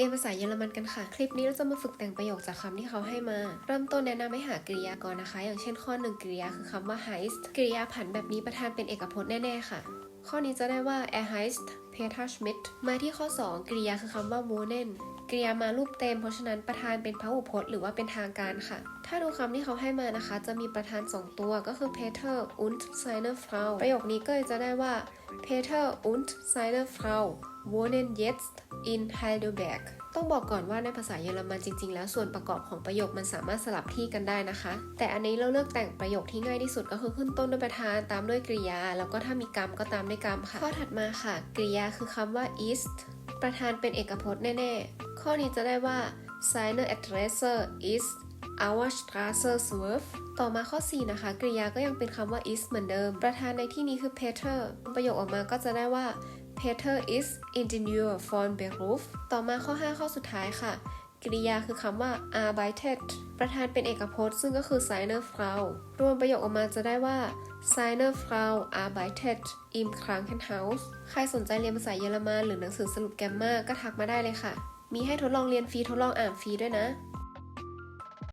รียนภาษาเยอรมันกันค่ะ คลิปนี้เราจะมาฝึกแต่งประโยคจากคำที่เขาให้มา เริ่มต้นแนะนำให้หากริยาก่อนนะคะ อย่างเช่นข้อหนึ่งกริยาคือคำว่า heist กริยาผันแบบนี้ประธานเป็นเอกพจน์แน่ๆค่ะ ข้อนี้จะได้ว่า er heißt Peter Schmidt มาที่ข้อ 2 กริยาคือคำว่า wohnen กริยามารูปเต็ม เพราะฉะนั้นประธานเป็นพหูพจน์หรือว่าเป็นทางการค่ะ ถ้าดูคำที่เขาให้มานะคะ จะมีประธาน 2 ตัวก็คือ Peter und seine Frau ประโยคนี้ก็จะได้ว่า Peter und seine Frau wohnen jetzt in Heidelberg ต้องบอกก่อนว่าในภาษาเยอรมันจริงๆ แล้วส่วนประกอบของประโยคมันสามารถสลับที่กันได้นะคะ แต่อันนี้เราเลือกแต่งประโยคที่ง่ายที่สุดก็คือขึ้นต้นด้วยประธานตามด้วยกริยา แล้วก็ถ้ามีกรรมก็ตามด้วยกรรมค่ะ ข้อถัดมาค่ะ กริยาคือคำว่า ist ประธานเป็นเอกพจน์แน่ ๆ ข้อนี้จะได้ว่า seine Adresse ist our Straße 12ต่อมาข้อ 4 นะคะ กริยาก็ยังเป็นคำว่า is เหมือนเดิม ประธานในที่นี้คือ Peter ประโยคออกมาก็จะได้ว่า Peter is engineer von Beruf ต่อมาข้อ 5 ข้อสุดท้ายค่ะ กริยาคือคำว่า arbeitet ประธานเป็นเอกพจน์ ซึ่งก็คือ seine Frau รวมประโยคออกมาจะได้ว่า seine Frau arbeitet im Krankenhaus ใครสนใจเรียนภาษาเยอรมันหรือหนังสือสรุปแกรมมาก็ทักมาได้เลยค่ะ มีให้ทดลองเรียนฟรีทดลองอ่านฟรีด้วยนะ